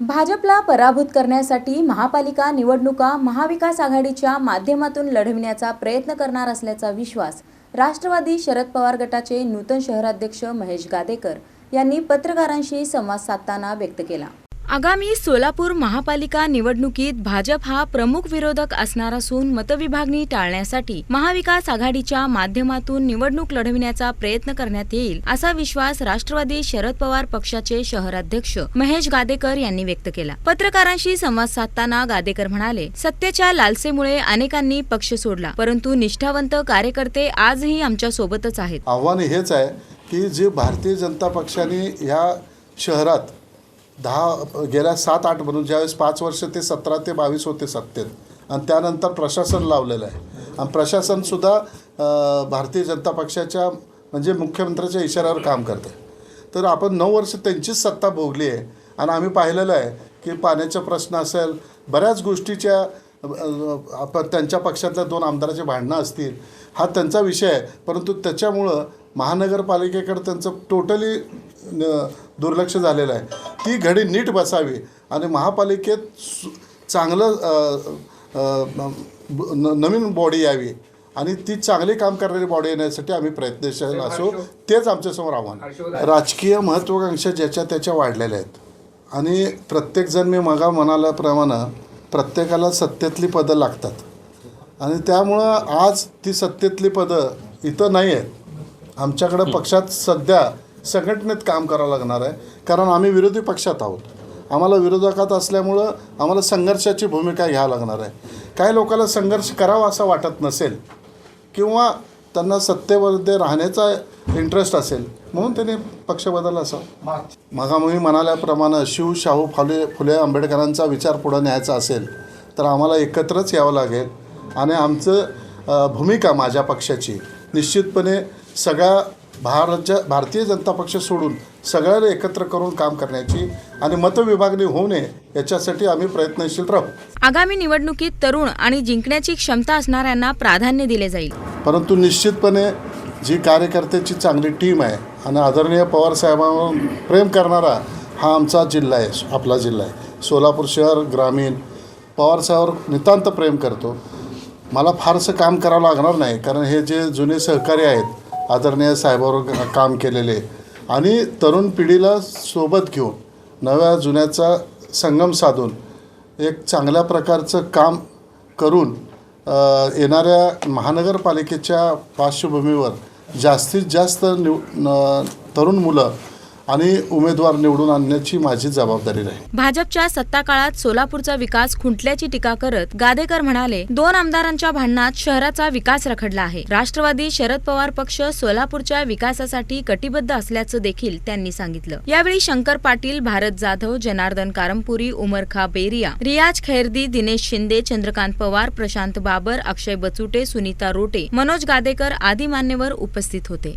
भाजपला पराभूत करण्यासाठी महापालिका निवडणुका महाविकास आघाडीच्या माध्यमातून लढविण्याचा प्रयत्न करणार असल्याचा विश्वास राष्ट्रवादी शरद पवार गटाचे नूतन शहराध्यक्ष महेश गादेकर यांनी पत्रकारांशी संवाद साधताना व्यक्त केला. आगामी सोलापूर महापालिका निवडणुकीत भाजप हा प्रमुख विरोधक असणार असून मतविभागणी टाळण्यासाठी महाविकास आघाडीच्या माध्यमातून निवडणूक लढविण्याचा प्रयत्न करण्यात येईल असा विश्वास राष्ट्रवादी शरद पवार पक्षाचे शहराध्यक्ष महेश गादेकर यांनी व्यक्त केला. पत्रकारांशी संवाद साधताना गादेकर म्हणाले सत्तेच्या लालसेमुळे अनेकांनी पक्ष सोडला परंतु निष्ठावंत कार्यकर्ते आजही आमच्या सोबतच आहेत. आव्हान हेच आहे की जे भारतीय जनता पक्षाने या शहरात दहा गेल्या सात आठ म्हणून ज्यावेळेस पाच वर्ष ते सतरा ते बावीस होते सत्तेत. आणि त्यानंतर प्रशासन लावलेलं आहे. आणि प्रशासनसुद्धा भारतीय जनता पक्षाच्या म्हणजे मुख्यमंत्र्याच्या इशाऱ्यावर काम करतं तर आपण नऊ वर्ष त्यांचीच सत्ता भोगली आहे. आणि आम्ही पाहिलेलं आहे की पाण्याचा प्रश्न असेल बऱ्याच गोष्टीच्या आपण त्यांच्या पक्षातल्या दोन आमदाराचे भांडणं असतील हा त्यांचा विषय आहे. परंतु त्याच्यामुळं महानगरपालिकेकडे त्यांचं टोटली दुर्लक्ष झालेलं आहे. ती घडी नीट बसावी. आणि महापालिकेत सु- चांगलं नवीन बॉडी यावी. आणि ती चांगली काम करणारी बॉडी येण्यासाठी आम्ही प्रयत्नशील असो. तेच आमच्यासमोर आव्हान. राजकीय महत्त्वाकांक्षा ज्याच्या त्याच्या वाढलेल्या आहेत. आणि प्रत्येकजण मी मगा म्हणाल्याप्रमाणे प्रत्येकाला सत्तेतली पदं लागतात. आणि त्यामुळं आज ती सत्तेतली पदं इथं नाही आहेत आमच्याकडं पक्षात सध्या संघटनेत काम करावं लागणार आहे. कारण आम्ही विरोधी पक्षात आहोत. आम्हाला विरोधकात असल्यामुळं आम्हाला संघर्षाची भूमिका घ्यावं लागणार आहे. काही लोकांना संघर्ष करावा असं वाटत नसेल किंवा त्यांना सत्तेमध्ये राहण्याचा इंटरेस्ट असेल म्हणून त्यांनी पक्ष बदलला असावा मगामुही म्हणाल्याप्रमाणे शिव शाहू फाले फुले आंबेडकरांचा विचार पुढं न्यायचा असेल तर आम्हाला एकत्रच यावं लागेल. आणि आमचं भूमिका माझ्या पक्षाची निश्चितपणे सगळ्या भारतच्या भारतीय जनता पक्ष सोडून सगळ्याला एकत्र करून काम करण्याची आणि मतविभागणी होऊ नये याच्यासाठी आम्ही प्रयत्नशील राहू. आगामी निवडणुकीत तरुण आणि जिंकण्याची क्षमता असणाऱ्यांना प्राधान्य दिले जाईल. परंतु निश्चितपणे जी कार्यकर्त्याची चांगली टीम आहे आणि आदरणीय पवारसाहेबांवर प्रेम करणारा हा आमचा जिल्हा आहे आपला जिल्हा आहे. सोलापूर शहर ग्रामीण पवारसाहेबावर नितांत प्रेम करतो. मला फारसं काम करावं लागणार नाही कारण हे जे जुने सहकारी आहेत आदरणीय साहेबावर काम केलेले आणि तरुण पिढीला सोबत घेऊन नव्या जुन्याचा संगम साधून एक चांगल्या प्रकारचं काम करून येणाऱ्या महानगरपालिकेच्या पार्श्वभूमीवर जास्तीत जास्त निव न तरुण मुलं आणि उमेदवार निवडून आणण्याची माझी जबाबदारी राहील. भाजपच्या सत्ता काळात सोलापूरचा विकास खुंटल्याची टीका करत गादेकर म्हणाले दोन आमदारांच्या भांडणात शहराचा विकास रखडला आहे. राष्ट्रवादी शरद पवार पक्ष सोलापूरच्या विकासासाठी कटिबद्ध असल्याचं देखील त्यांनी सांगितलं. यावेळी शंकर पाटील भारत जाधव जनार्दन कारंपुरी उमरखा बेरिया रियाज खैरदी दिनेश शिंदे चंद्रकांत पवार प्रशांत बाबर अक्षय बचुटे सुनीता रोटे मनोज गादेकर आदी मान्यवर उपस्थित होते.